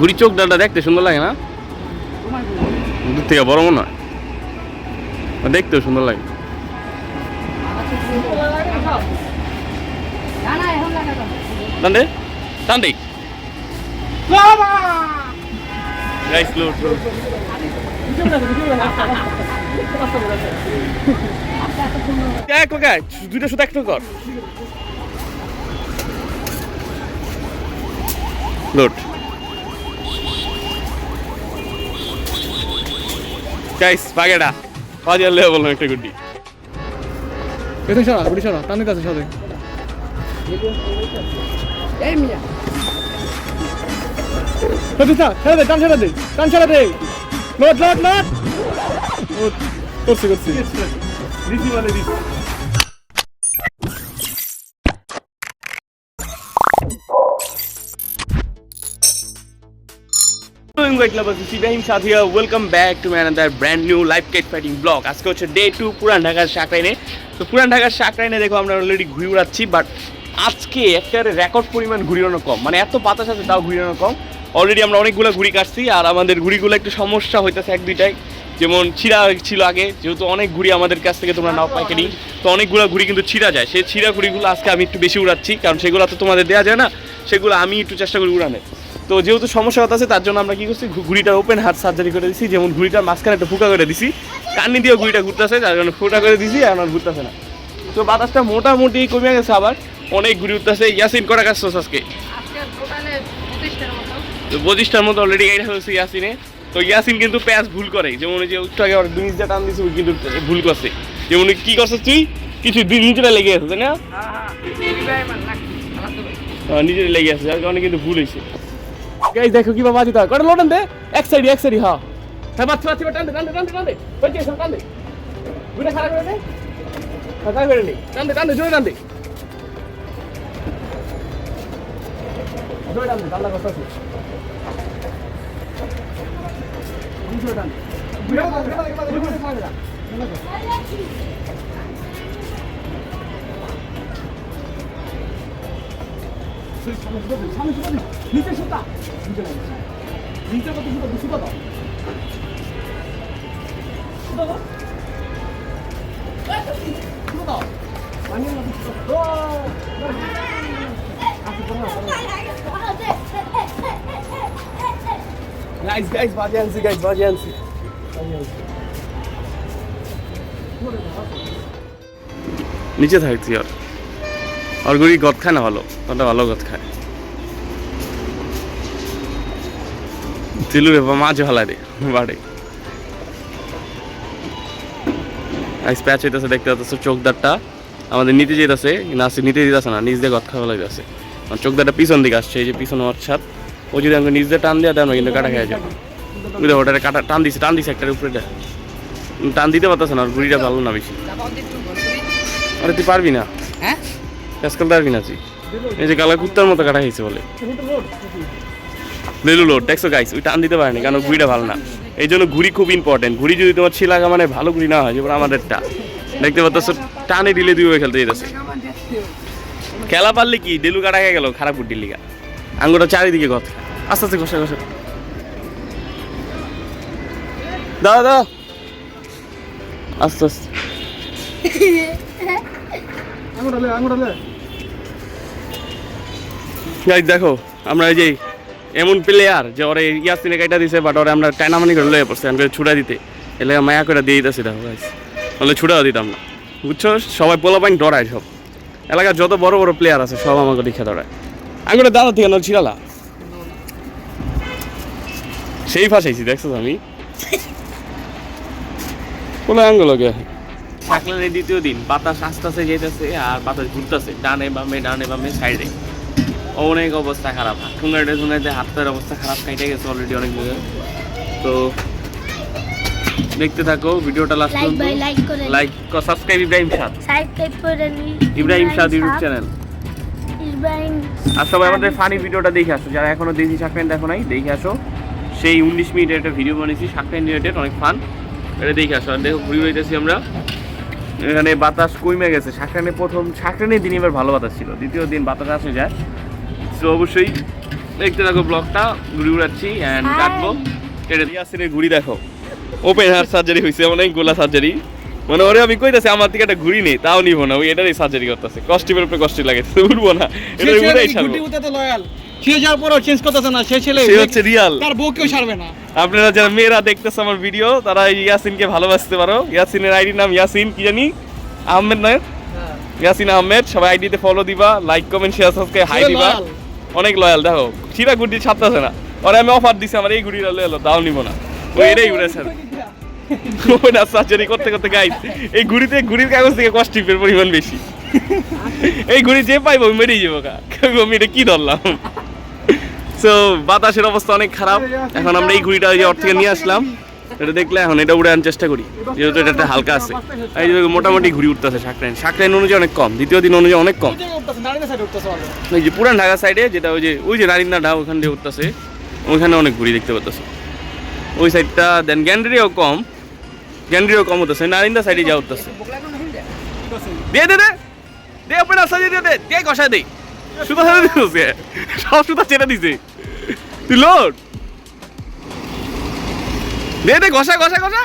ঘুড়ি চোখ ডালটা দেখতে সুন্দর লাগে না? দূর থেকে বড় মনে হয়। দেখতেও সুন্দর লাগে। টানদে গাইস লোড এক গাই দুইটা শুধু একটা কর। লোড গাইস পাগেটা বাজার লেগে বললাম একটা গুড্ডি। পেছন সরা গুড়ি সরা টান দিতে আছে সাথে ছেড়ে দে টান ছেড়ে দে টান ছেড়ে দে। লোট লোট লোট। করছি করছি। দিছি বলে দিছি Ibrahim Shah here. Welcome back to my another brand new live kite fighting vlog. আজকে হচ্ছে ডে টু পুরান ঢাকার শাকরাইনে তো পুরান ঢাকার শাকরাইনে দেখো আমরা অলরেডি ঘুরে উড়াচ্ছি বাট আজকে একটা রেকর্ড পরিমাণ ঘুরি কম। মানে এত বাতাস আছে, তাও ঘুরি কম। অলরেডি আমরা অনেকগুলো ঘুড়ি কাটছি, আর আমাদের ঘুড়িগুলো একটু সমস্যা হইতেছে এক দুইটাই যেমন ছিঁড়া ছিল আগে, যেহেতু অনেক ঘুড়ি আমাদের কাছ থেকে তোমরা নাও পাইকারি। তো অনেকগুলো ঘুড়ি কিন্তু ছিঁড়া যায়। সেই ছিঁড়া ঘুড়িগুলো আজকে আমি একটু বেশি উড়াচ্ছি, কারণ সেগুলো তো তোমাদের দেওয়া যায় না। সেগুলো আমি একটু চেষ্টা করি উড়ানের। তো যেহেতু সমস্যা হতে আছে তার জন্য আমরা কি করছি ঘু- ঘুড়িটার ওপেন হার্ট সার্জারি করে দিছি। যেমন ঘুড়িটার মাঝখানে একটা ফুকা করে দিছি। কান্নি দিয়েও ঘুড়িটা ঘুরতেছে যার জন্য ফুটা করে দিছি আর আমার ঘুরতেছে না। তো বাতাসটা মোটামুটি কমে গেছে আবার। অনেক ঘুড়ি উঠতেছে। ইয়াসিন করা কাজ আজকে? পঁচিশটার মতো। তো পঁচিশটার মতো অলরেডি গাইড হয়েছে ইয়াসিনে। তো ইয়াসিন কিন্তু প্যাচ ভুল করে। যেমন যে একটু আগে দুই যা টান দিছে ওই কিন্তু ভুল করছে। যেমন কি করছিস তুই? কিছু দুই নিজেরা লেগে আছে তাই না? হ্যাঁ, নিজেরই লেগে আছে যার কারণে কিন্তু ভুল হয়েছে। গাইজ দেখো কি বাবা হয় কটা লোটান দে এক সাইডে এক সাইডে হ্যাঁ হ্যাঁ বাচ্চা বাচ্চা টান দে টান দে টান দে টান দে বাচ্চা সব টান দে দুটা খারাপ করে দে হ্যাঁ, খারাপ করে নি টান দে টান দে জোরে টান দে জোরে টান দে টান্ডা কথা আছে জোরে টান দে নিচে সুতা নিচে লাগছে নিচে কত বাজে আনছি গাইস বাজে আনছি। নিচে থাকছি আর। আর গড়ি গদ খায় না ভালো ওটা ভালো গদ খায়। তিলু রে মাছ ভালা রে বাড়ে। আইস প্যাচ হইতেছে দেখতে পাচ্ছ চোখদারটা। আমাদের নিতে যেতেছে নাচে নিতে দিতেছে না নিজ দিয়ে গদ খাওয়া লাগতেছে চোখদারটা পিছন দিকে আসছে এই যে পিছন হওয়ার ছাদ। ও যদি আমাকে নিজ দিয়ে টান দেওয়া দেয় না কিন্তু কাটা খেয়ে যাবে। বুঝতে ওটারে কাটা টান দিছে টান দিছে একটার উপরে টান দিতে পারতেছে না আর ঘুড়িটা ভালো না বেশি। আরে তুই পারবি না? হ্যাঁ? করতে পারবি না তুই? এই যে গালা কুত্তার মতো কাটা খেয়েছে বলে। লেলু লোড দেখছ গাইস ওই টান দিতে পারেনি কারণ ঘুড়িটা ভালো না। এই জন্য ঘুড়ি খুব ইম্পর্টেন্ট ঘুড়ি যদি তোমার ছিলাগা মানে ভালো ঘুড়ি না হয় যেমন আমাদেরটা। দেখতে পাচ্ছ টানে দিলে দুই খেলতে যেতেছে। খেলা পারলে কি? ডেলু কাটা গেল খারাপ গুড্ডি লিগা আঙ্গুটা চারিদিকে কথা আস্তে আস্তে ঘষা ঘষা। দাদা দাদা আস্তে আস্তে। দেখো আমরা এই যে এমন প্লেয়ার যে ওরে ইয়াসিনে কাইটা দিছে বাট ওরে আমরা টাইনামানি করে লয়ে পড়ছে, আমি ছুটা দিতে। এলে মায়া করে দিয়ে দিতেছি দেখো গাইজ নাহলে ছুটাও দিতাম না। বুঝছ? সবাই পোলা পাইন ডরায় সব। এলাকার যত বড় বড় প্লেয়ার আছে, সব আমাকে দেখে ডরায়। আঙুরে দাদা থেকে না ছিড়ালা। সেই ফাঁসাইছি, দেখছ আমি কোনো আঙ্গুল সাকলানের দ্বিতীয় দিন। বাতাস আস্তে আস্তে যেতেছে আর বাতাস ঘুরতেছে, ডানে বামে ডানে বামে, সাইডে। অনেক অবস্থা খারাপ। ঠুঙ্গাইতে ঠুঙ্গাইতে হাতের অবস্থা খারাপ কাইটে গেছে অলরেডি অনেক জায়গায় তো দেখতে থাকো ভিডিওটা লাস্ট লাইক বাই লাইক করে like subscribe Ibrahim Saad subscribe করে নিন ইব্রাহিম সাদ ইউটিউব চ্যানেল ইব্রাহিম আর সবাই আমাদের ফানি ভিডিওটা দেখে আসো। যারা এখনও দেশি শাকরেন দেখো নাই দেখে আসো। সেই উনিশ মিনিটের একটা ভিডিও বানিয়েছি শাকরেন রিলেটেড অনেক ফান এটা দেখে আসো। আর দেখো ঘুরে বেড়াইতেছি আমরা। এখানে বাতাস কমে গেছে। শাকরানে প্রথম শাকরানের দিন এবার ভালো বাতাস ছিল। দ্বিতীয় দিন বাতাস আসে যায়। তো অবশ্যই দেখতে থাকো ব্লগটা ঘুরি উড়াচ্ছি অ্যান্ড কাটবো। কেটে ইয়াসিনের ঘুড়ি দেখো। ওপেন হার্ট সার্জারি হয়েছে অনেক গোলা সার্জারি মানে ওরে আমি কইতাছি আমার থেকে একটা ঘুড়ি নেই তাও নিব না। ওই এটারই সার্জারি করতেছে। কষ্টিপের উপরে কষ্টি লাগে উঠবো না। এটা উড়াই ছাড়বো। লয়াল সে যাওয়ার পরও চেঞ্জ করতেছে না সে ছেলে সে হচ্ছে রিয়াল। তার বউকেও ছাড়বে না। আপনারা যারা মেয়েরা দেখতেছে আমার ভিডিও তারা এই ইয়াসিনকে ভালোবাসতে পারো। ইয়াসিনের আইডির নাম ইয়াসিন কি জানি? আহমেদ নয়? ইয়াসিন আহমেদ সবাই আইডিতে ফলো দিবা like comment share subscribe hi দিবা। অনেক লয়াল দেখো সিরা গুটি ছাপতেছে না। ওরে আমি অফার দিছি আমার এই গুড়ি এলো এলো দাও নিব না। ও এটাই উড়েছে। ওটা সার্জারি করতে করতে গাইস এই ঘুড়িতে ঘুড়ির কাগজ থেকে কষ্টিপের পরিমাণ বেশি। এই ঘুড়ি যে পাইবো আমি মেরেই যাব কা আমি এটা কি ধরলাম? সো বাতাসের অবস্থা অনেক খারাপ। এখন আমরা এই ঘুড়িটা ওই যে থেকে নিয়ে আসলাম। এটা দেখলে এখন এটা উড়ে আনার চেষ্টা করি। যেহেতু এটা একটা হালকা আছে। এই যে মোটামুটি ঘুড়ি উঠতেছে শাকরাইন শাকরাইন অনুযায়ী অনেক কম, দ্বিতীয় দিন অনুযায়ী অনেক কম। ওই যে পুরান ঢাকা সাইডে যেটা ওই যে ওই যে নারিন্দা ঢা ওখান দিয়ে উঠতেছে, ওইখানে অনেক ঘুড়ি দেখতে পাচ্তেছে ওই সাইডটা দেন, গ্যান্ড্রিও কম গ্যান্ড্রিও কম হতেছে নারিন্দা সাইডে যা উঠতেছে। দে দে দে দে ওপেন আসা দে দে দে কষা দে সুতা ছেড়ে দিছে সব সুতা ছেড়ে দিছে। তুই লোড দে দে, ঘষা ঘষা ঘষা।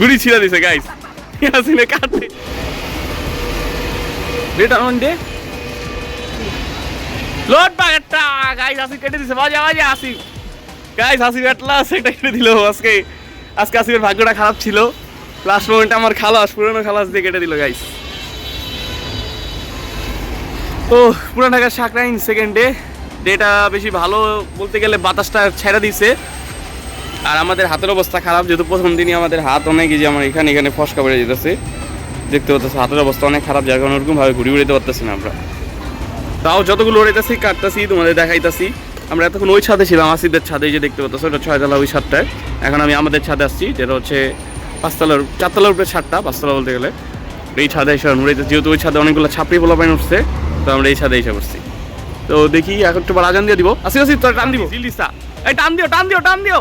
গুড়ি ছিঁড়ে দিছে গাইস আসিনে কাটতে দে, টান দে। লোড বাগেরটা গাইস আসি কেটে দিছে। বাজা বাজা আসি গাইস আসি ব্যাটলা সেটা কেটে দিল আজকে। আজকে আসিফের ভাগ্যটা খারাপ ছিল। লাস্ট মোমেন্টে আমার খালাস, পুরনো খালাস দিয়ে কেটে দিল গাইস ও পুরান ঢাকার সাকরাইন সেকেন্ড ডে ডেটা বেশি ভালো বলতে গেলে বাতাসটা ছেড়ে দিছে। আর আমাদের হাতের অবস্থা খারাপ, যেহেতু প্রথম দিনই আমাদের হাত অনেক যে আমার এখানে এখানে ফসকা বেড়ে যেতেছে। দেখতে পাচ্ছি হাতের অবস্থা অনেক খারাপ, যার কারণে ওরকমভাবে ঘুরে উড়াইতে পারতেছি না আমরা। তাও যতগুলো উড়াইতেছি কাটতেছি, তোমাদের দেখাইতেছি। আমরা এতক্ষণ ওই ছাদে ছিলাম আসিদের ছাদে যে দেখতে পাচ্ছ ওটা ছয়তলা ওই ছাদটায়। এখন আমি আমাদের ছাদে আসছি, যেটা হচ্ছে পাঁচতলার, চারতলার উপরে ছাদটা, পাঁচতলা বলতে গেলে। এই ছাদে এসে উড়াইতে যেহেতু ওই ছাদে অনেকগুলো ছাপড়ি পোলা পাইন উঠছে, তো আমরা এই ছাদে এসে করছি তো দেখি এখন একটু আজান দিয়ে দিব। আসি আসি তোর টান দিব। দিল্লিসা এই, টান দিও টান দিও টান দিও।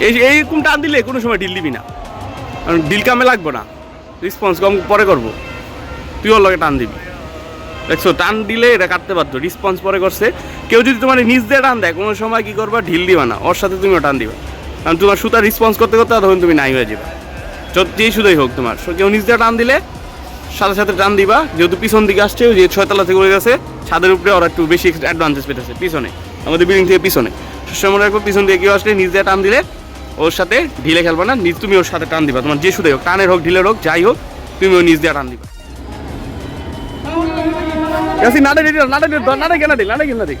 এই এইরকম টান দিলে কোনো সময় ডিল দিবি না। কারণ ডিল কামে লাগবো না। রেসপন্স কম পরে করব। তুই ওর লগে টান দিবি। দেখছ, টান দিলে এটা কাটতে পারতো রেসপন্স পরে করছে। কেউ যদি তোমার নিজ দিয়ে টান দেয়, কোনো সময় কি করবা? ঢিল দিবা না। ওর সাথে তুমিও টান দিবা। কারণ তোমার সুতা রেসপন্স করতে করতে তখন তুমি নাই হয়ে যাবে। যেই সুতাই হোক তোমার। কেউ নিজ দিয়ে টান দিলে, সাথে সাথে টান দিবা। যেহেতু পিছন দিকে আসছে যে ছয়তলা থেকে উড়ে গেছে, ছাদের উপরে ওরা একটু বেশি অ্যাডভান্টেজ পেতেছে, পিছনে। আমাদের বিল্ডিং থেকে পিছনে। সবসময় রাখব, পিছন দিয়ে কেউ আসলে নিজ দিয়ে টান দিলে ওর সাথে ঢিলে খেলবা না নিজ তুমি ওর সাথে টান দিবা। তোমার যে সুতাই হোক টানের হোক ঢিলের হোক যাই হোক তুমি ওর নিজ দিয়ে টান দিবা। কেনা দিই নাড়ে কেনা দিই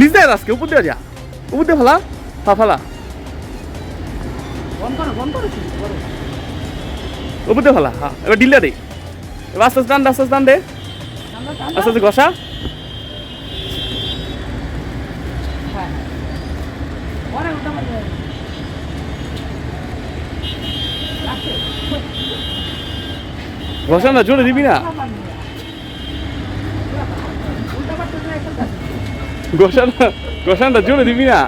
নিজ দেয় আজকে উপর দিয়ে যা। উপর দিয়ে ফালা ফা ফালা। উপর দিয়ে ফালা হ্যাঁ এবার দিই এবার আস্তে আস্তে টান দে, আস্তে আস্তে টান দে। আস্তে আস্তে ঘষা। ঘষা না জোরে দিবি না? ঘষানটা ঘষানটা জোরে দিবি না?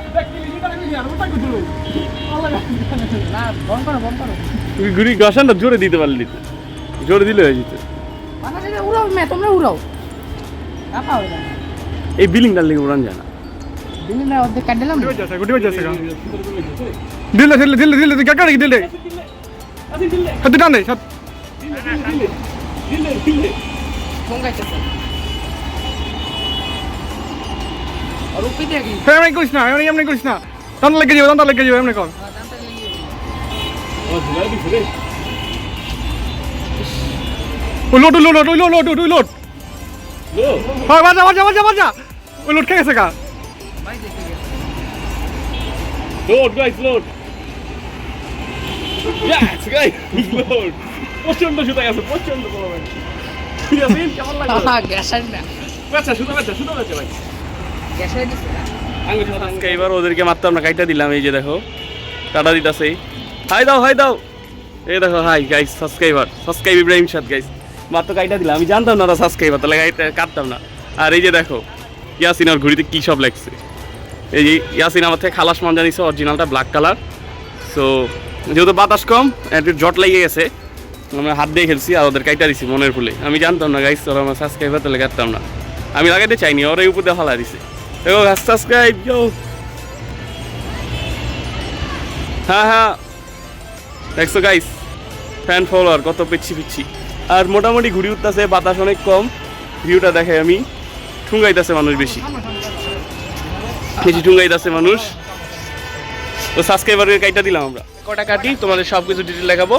ঘুরি ঘষানটা জোরে দিতে পারলি তো। জোরে দিলে হয়ে যেত। উড়াও তোমরা উড়াও। এই বিলিংটার লেগে উড়ান জানা দিন অর্ধেক কাট দিলাম দিলে দিলে দিলে দিলে কাকা দিলে হাতে টান দে সাত ফোন গাইতেছে আর উপি দিয়ে কি হ্যাঁ এমনি করিস না এমনি এমনি করিস না টান লেগে যাবে টান লেগে যাবে এমনি কর দামটা লিয়ে ওই লোট ওই লোট ওই লোট ওই লোট ওই লোট হ্যাঁ বাজা বাজা বাজা বাজা ওই লোট খেয়ে গেছে কা ভাই দেখে গেছে। Load guys load yes guys load প্রচণ্ড সুতা গেছে প্রচণ্ড ভাই ইয়াসিন কেমন লাগল? গ্যাসাই না। আচ্ছা সুতা আচ্ছা সুতা আচ্ছা ভাই। না। আজকে এবার ওদেরকে মারতে আমরা কাইটা দিলাম এই যে দেখো। টাটা দিতাছে হাই দাও হাই দাও। এই দেখো hi guys subscriber subscribe Ibrahim Saad guys মাত্র কাইটা দিলাম আমি জানতাম না ওরা সাবস্ক্রাইবার তাহলে গাইতে কাটতাম না। আর এই যে দেখো ইয়াসিন আর ঘুড়িতে কী সব লাগছে এই যে ইয়াসিন আমার থেকে খালাস মান জানিস অরিজিনালটা ব্ল্যাক কালার সো যেহেতু বাতাস কম, একটু জট লেগে গেছে, আমরা হাত দিয়ে খেলছি আর ওদের কাইটা দিছি মনের ফুলে। আমি জানতাম না গাইস ওরা আমার সাবস্ক্রাইবার তাহলে কাটতাম না। আমি লাগাইতে চাইনি, ওরা উপর দিয়ে ফালা দিছে। দেখো সাবস্ক্রাইব হ্যাঁ হ্যাঁ। দেখছ গাইস ফ্যান ফলোয়ার কত পিচ্ছি পিচ্ছি। আর মোটামুটি ঘুরি উঠতেছে, বাতাস অনেক কম। ভিউটা দেখে আমি ঠুঙ্গাইতেছে মানুষ বেশি। বেশি ঠুঙ্গাইতেছে মানুষ। তো সাবস্ক্রাইবারের কাইটা দিলাম আমরা। কটা কাটি তোমাদের সব কিছু ডিটেল দেখাবো।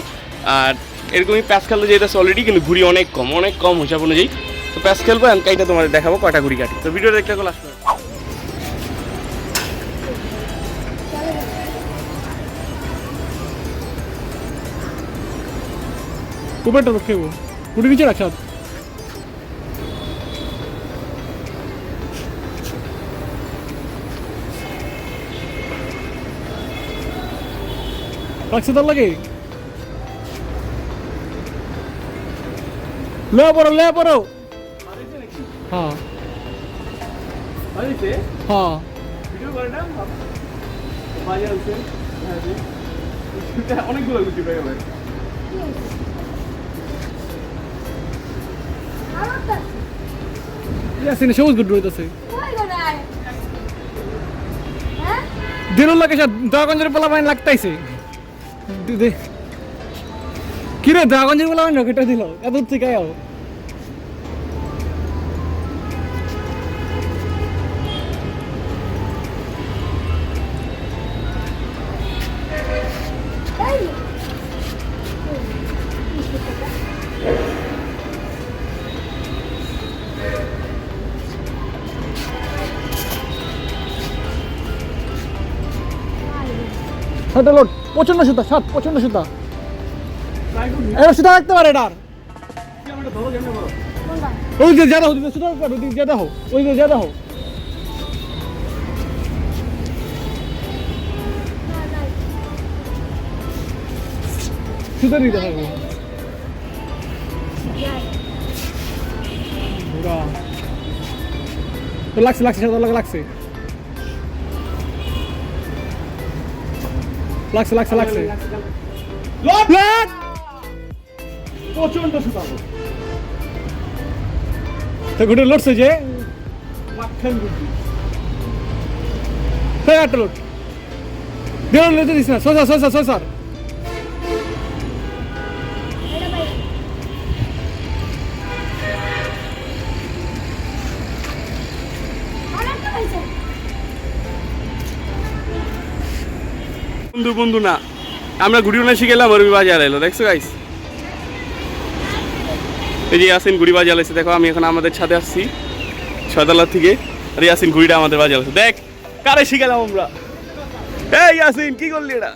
আর এরকমই প্যাচ খেলতে যেতেছে অলরেডি কিন্তু ঘুরি অনেক কম অনেক কম হিসাব অনুযায়ী। তো প্যাচ খেলব আর কাইটা তোমাদের দেখাবো কটা ঘুরি কাটি। তো ভিডিও দেখতে গেলে আসবে কুপেরটা তো খেবো কুড়ি নিচে রাখ রাখছে তার লাগে। লে পড়ো লে পড়ো। হ্যাঁ। হ্যাঁ। অনেকগুলো গুটি পেয়ে গেবে ইয়াসিনে সবুজ গুড রইতেছে। হ্যাঁ? দিনুর লাগে সব দয়াগঞ্জের পোলা বাইন লাগতাইছে। দি- দে কি রে দয়াগঞ্জের পোলা বাইন রকেটটা দিল। এত থেকে আও এই সাতটা লোড প্রচণ্ড সুতা সাত। প্রচণ্ড সুতা এবার সুতা রাখতে পারে এটার। ওই যে জ্যাদা হো সুতা রাখতে পারে ওই দিকে জ্যাদা ওই যে জ্যাদা হো না না সুতা দিতে থাকব লাগছে লাগছে লাগছে। লাগছে লাগছে লাগছে। লাগ! প্রচণ্ড সুতা তো গুটে লড়ছে যে? হ্যাঁ আটটা লোট বেরোন লেতে দিস না সোজা সোজা সোসার বন্ধু বন্ধু না। আমরা ঘুড়ি উনাশি শিখেলাম আর বাজার এলো, দেখছ গাইস এই যে ইয়াসিন গুড়ি বাজার এসে দেখো, আমি এখন আমাদের ছাদে আসছি ছয়তলা থেকে। আর ইয়াসিন ঘুড়িটা আমাদের বাজার দেখ, কারে শিখালাম আমরা? এই ইয়াসিন, কি করলি এটা